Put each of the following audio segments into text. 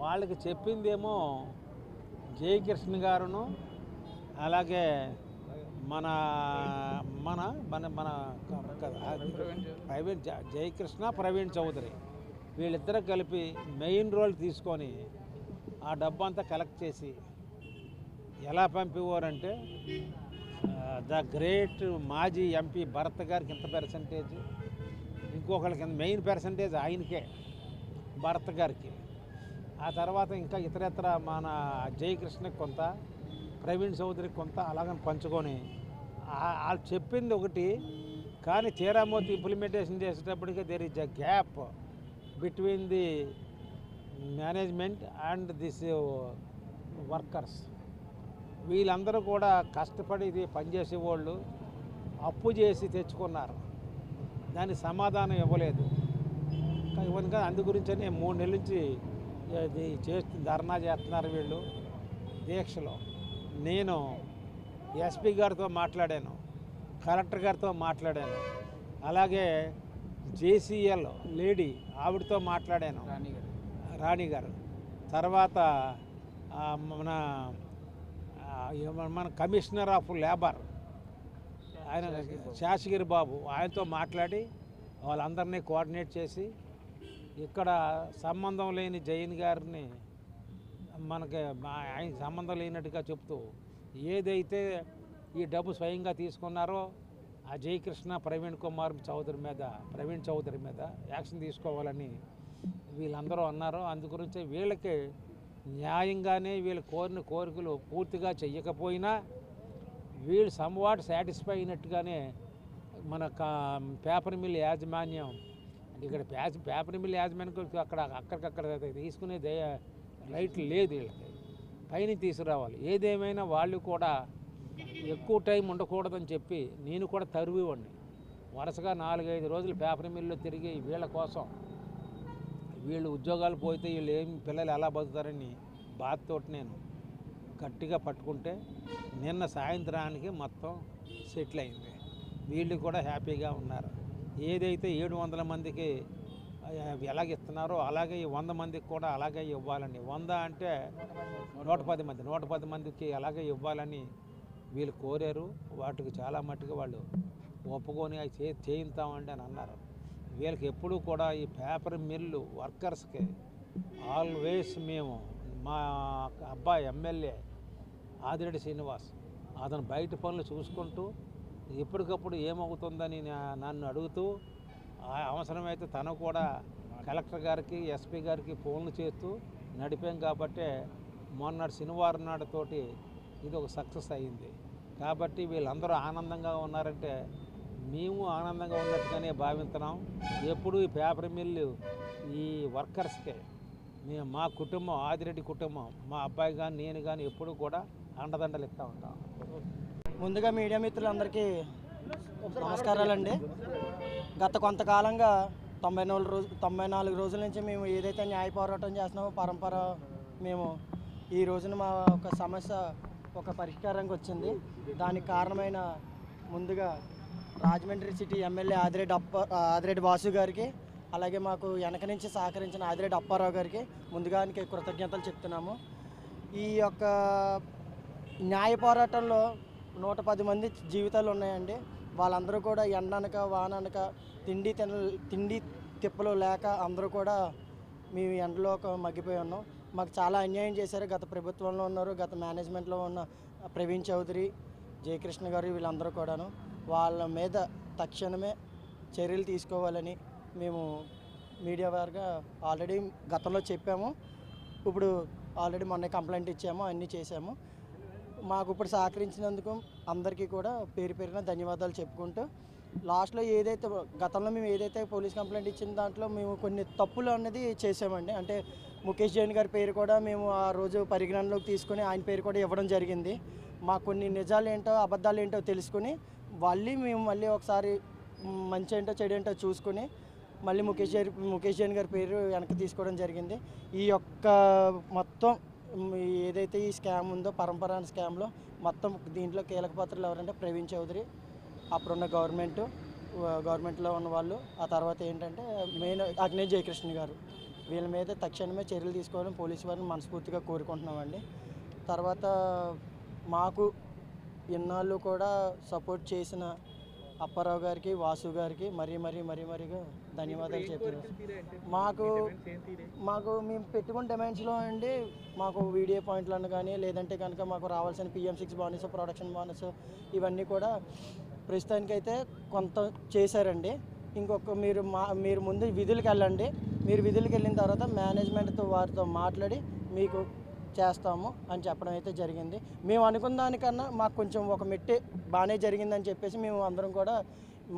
వాళ్ళకి చెప్పిందేమో జయకృష్ణ గారును అలాగే మన మన మన మన ప్రవీణ్ జయకృష్ణ ప్రవీణ్ చౌదరి వీళ్ళిద్దరు కలిపి మెయిన్ రోల్ తీసుకొని ఆ డబ్బు అంతా కలెక్ట్ చేసి ఎలా పంపేవారంటే ద గ్రేట్ మాజీ ఎంపీ భరత్ గారికి ఇంత పర్సంటేజ్ ఇంకొకరికి మెయిన్ పర్సంటేజ్ ఆయనకే భరత్ గారికి. ఆ తర్వాత ఇంకా ఇతరత్ర మన జయకృష్ణకి కొంత ప్రవీణ్ చౌదరి కొంత అలాగని పంచుకొని వాళ్ళు చెప్పింది ఒకటి కానీ తీరామూర్తి ఇంప్లిమెంటేషన్ చేసేటప్పటికి there is a gap between the management and this workers వీళ్ళందరూ కూడా కష్టపడి ఇది పనిచేసే వాళ్ళు అప్పు చేసి తెచ్చుకున్నారు. దానికి సమాధానం ఇవ్వలేదు. ఇవ్వను కదా అందు గురించనే మూడు నెలల నుంచి ఇది ధర్నా చేస్తున్నారు వీళ్ళు దీక్షలో. నేను ఎస్పీ గారితో మాట్లాడాను కలెక్టర్ గారితో మాట్లాడాను అలాగే జేసీఎల్ లేడీ ఆవిడతో మాట్లాడాను. రాణి గారు. తర్వాత మన మన కమిషనర్ ఆఫ్ లేబర్ ఆయన శాసగిరి బాబు ఆయనతో మాట్లాడి వాళ్ళందరినీ కోఆర్డినేట్ చేసి ఇక్కడ సంబంధం లేని జైన్ గారిని మనకి ఆయన సంబంధం లేనట్టుగా చెప్తూ ఏదైతే ఈ డబ్బు స్వయంగా తీసుకున్నారో ఆ జయకృష్ణ ప్రవీణ్ కుమార్ చౌదరి మీద ప్రవీణ్ చౌదరి మీద యాక్షన్ తీసుకోవాలని వీళ్ళందరూ అన్నారు. అందు గురించి వీళ్ళకి న్యాయంగానే వీళ్ళు కోరిన కోరికలు పూర్తిగా చెయ్యకపోయినా వీళ్ళు సమ్వాట్ సాటిస్ఫై అయినట్టుగానే మన కా- పేపర్ మిల్ యాజమాన్యం ఇక్కడ పేపర్ మిల్ యాజమాన్యం అక్కడ అక్కడికక్కడ తీసుకునే దయ లైట్ లేదు వీళ్ళకి. పైన తీసుకురావాలి. ఏదేమైనా వాళ్ళు కూడా ఎక్కువ టైం ఉండకూడదని చెప్పి నేను కూడా తరువివ్వండి. వరుసగా నాలుగైదు రోజులు పేపర్ మిల్లులో తిరిగి వీళ్ళ కోసం వీళ్ళు ఉద్యోగాలు పోతే వీళ్ళు ఏం పిల్లలు ఎలా బతుకుతారని బాధతోటి నేను గట్టిగా పట్టుకుంటే నిన్న సాయంత్రానికి మొత్తం సెటిల్ అయింది. వీళ్ళు కూడా హ్యాపీగా ఉన్నారు. ఏదైతే ఏడు వందల మందికి ఎలాగ ఇస్తున్నారో అలాగే ఈ వంద మందికి కూడా అలాగే ఇవ్వాలని. వంద అంటే నూట పది మంది నూట పది మందికి అలాగే ఇవ్వాలని వీళ్ళు కోరారు. వాటికి చాలా మట్టుకు వాళ్ళు ఒప్పుకొని అవి చే చేయిస్తామండి అని అన్నారు. వీళ్ళకి ఎప్పుడూ కూడా ఈ పేపర్ మిల్లు వర్కర్స్కి ఆల్వేస్ మేము మా అబ్బాయి ఎమ్మెల్యే ఆదిరెడ్డి శ్రీనివాస్ అతను బయట పనులు చూసుకుంటూ ఎప్పటికప్పుడు ఏమవుతుందని నన్ను అడుగుతూ అవసరమైతే తను కూడా కలెక్టర్ గారికి ఎస్పీ గారికి ఫోన్లు చేస్తూ నడిపాం కాబట్టే మొన్నటి శనివారం నాటితోటి ఇది ఒక సక్సెస్ అయ్యింది. కాబట్టి వీళ్ళందరూ ఆనందంగా ఉన్నారంటే మేము ఆనందంగా ఉన్నట్టుగానే భావిస్తున్నాం ఎప్పుడు ఈ పేపర్ మిల్లు ఈ వర్కర్స్కే మేము మా కుటుంబం ఆదిరెడ్డి కుటుంబం మా అబ్బాయి కానీ నేను కానీ ఎప్పుడు కూడా అండదండలు ఇస్తూ ఉంటాం. ముందుగా మీడియా మిత్రులందరికీ నమస్కారాలండి. గత కొంతకాలంగా తొంభై నాలుగు రోజు తొంభై నాలుగు రోజుల నుంచి మేము ఏదైతే న్యాయ పోరాటం చేస్తున్నామో పరంపర మేము ఈ రోజున మా ఒక సమస్య ఒక పరిష్కారానికి వచ్చింది. దానికి కారణమైన ముందుగా రాజమండ్రి సిటీ ఎమ్మెల్యే ఆదిరెడ్డి అప్ప ఆదిరెడ్డి వాసు గారికి అలాగే మాకు వెనక నుంచి సహకరించిన ఆదిరెడ్డి అప్పారావు గారికి ముందుగానికి కృతజ్ఞతలు చెప్తున్నాము. ఈ యొక్క న్యాయ పోరాటంలో నూట పది మంది జీవితాలు ఉన్నాయండి. వాళ్ళందరూ కూడా ఎండనక వాననక తిండి తిన తిండి తిప్పలు లేక అందరూ కూడా మేము ఎండలో ఒక మగ్గిపోయి ఉన్నాం. మాకు చాలా అన్యాయం చేశారు. గత ప్రభుత్వంలో ఉన్నారు. గత మేనేజ్మెంట్లో ఉన్న ప్రవీణ్ చౌదరి జయకృష్ణ గారు వీళ్ళందరూ కూడాను. వాళ్ళ మీద తక్షణమే చర్యలు తీసుకోవాలని మేము మీడియా వారుగా ఆల్రెడీ గతంలో చెప్పాము. ఇప్పుడు ఆల్రెడీ మొన్న కంప్లైంట్ ఇచ్చాము. అన్నీ చేసాము మాకు ఇప్పుడు సహకరించినందుకు అందరికీ కూడా పేరు పేరున ధన్యవాదాలు చెప్పుకుంటూ లాస్ట్లో ఏదైతే గతంలో మేము ఏదైతే పోలీస్ కంప్లైంట్ ఇచ్చిన దాంట్లో మేము కొన్ని తప్పులు అనేది చేసామండి. అంటే ముఖేష్ జైన్ గారి పేరు కూడా మేము ఆ రోజు పరిగణనలోకి తీసుకొని ఆయన పేరు కూడా ఇవ్వడం జరిగింది. మా కొన్ని నిజాలు ఏంటో అబద్ధాలు ఏంటో తెలుసుకుని మళ్ళీ మేము మళ్ళీ ఒకసారి మంచి ఏంటో చెడు ఏంటో చూసుకుని మళ్ళీ ముఖేష్ గారి ముఖేష్ జైన్ గారి పేరు వెనక్కి తీసుకోవడం జరిగింది. ఈ యొక్క మొత్తం ఏదైతే ఈ స్కామ్ ఉందో పరంపర స్కామ్లో మొత్తం దీంట్లో కీలక పాత్రలు ఎవరంటే ప్రవీణ్ చౌదరి అప్పుడున్న గవర్నమెంట్ గవర్నమెంట్లో ఉన్న వాళ్ళు. ఆ తర్వాత ఏంటంటే మెయిన్ అగ్నే జయకృష్ణ గారు. వీళ్ళ మీద తక్షణమే చర్యలు తీసుకోవాలని పోలీసు వారిని మనస్ఫూర్తిగా కోరుకుంటున్నామండి. తర్వాత మాకు ఇన్నాళ్ళు కూడా సపోర్ట్ చేసిన అప్పారావు గారికి వాసు గారికి మరీ మరీ మరీ మరీగా ధన్యవాదాలు చెప్తున్నాను మాకు మాకు మేము పెట్టుకున్న డిమాండ్స్లో అండి మాకు వీడియో పాయింట్లను కానీ లేదంటే కనుక మాకు రావాల్సిన PM six bonus production bonus ఇవన్నీ కూడా ప్రస్తుతానికైతే కొంత చేశారండి. ఇంకొక మీరు మా మీరు ముందు విధులకు వెళ్ళండి. మీరు విధులకు వెళ్ళిన తర్వాత మేనేజ్మెంట్తో వారితో మాట్లాడి మీకు చేస్తాము అని చెప్పడం అయితే జరిగింది. మేము అనుకున్న దానికన్నా మాకు కొంచెం ఒక మెట్టి బాగానే జరిగిందని చెప్పేసి మేము అందరం కూడా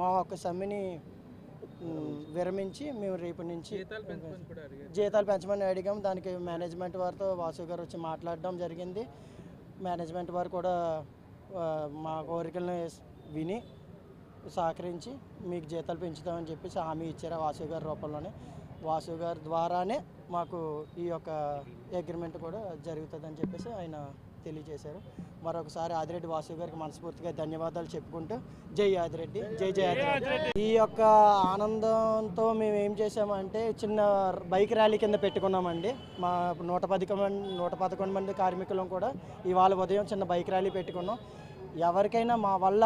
మా యొక్క సమ్మెని విరమించి మేము రేపటి నుంచి జీతాలు పెంచమని అడిగాం దానికి మేనేజ్మెంట్ వారితో వాసు గారు వచ్చి మాట్లాడడం జరిగింది. మేనేజ్మెంట్ వారు కూడా మా కోరికలను విని సహకరించి మీకు జీతాలు పెంచుతామని చెప్పేసి హామీ ఇచ్చారు వాసు గారి రూపంలోనే. వాసు గారి ద్వారానే మాకు ఈ యొక్క అగ్రిమెంట్ కూడా జరుగుతుందని చెప్పేసి ఆయన తెలియజేశారు. మరొకసారి ఆదిరెడ్డి వాసు గారికి మనస్ఫూర్తిగా ధన్యవాదాలు చెప్పుకుంటూ జై ఆదిరెడ్డి జై జై ఆదిరెడ్డి. ఈ యొక్క ఆనందంతో మేము ఏం చేసామంటే చిన్న బైక్ ర్యాలీ కింద పెట్టుకున్నామండి. మా నూట పదకొండు మంది నూట పదకొండు మంది కార్మికులం కూడా ఇవాళ ఉదయం చిన్న బైక్ ర్యాలీ పెట్టుకున్నాం. ఎవరికైనా మా వల్ల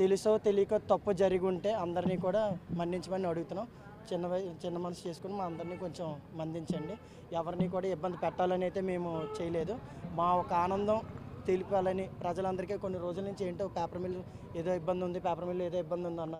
తెలుసో తెలియకో తప్పు జరిగి ఉంటే అందరినీ కూడా మన్నించమని అడుగుతున్నాం. చిన్న చిన్న మనసు చేసుకుని మా అందరినీ కొంచెం మందించండి. ఎవరిని కూడా ఇబ్బంది పెట్టాలని అయితే మేము చేయలేదు. మా ఒక ఆనందం తెలిపాలని ప్రజలందరికీ కొన్ని రోజుల నుంచి ఏంటో పేపర్ మిల్ ఏదో ఇబ్బంది ఉంది పేపర్ మిల్ ఏదో ఇబ్బంది ఉంది అన్నారు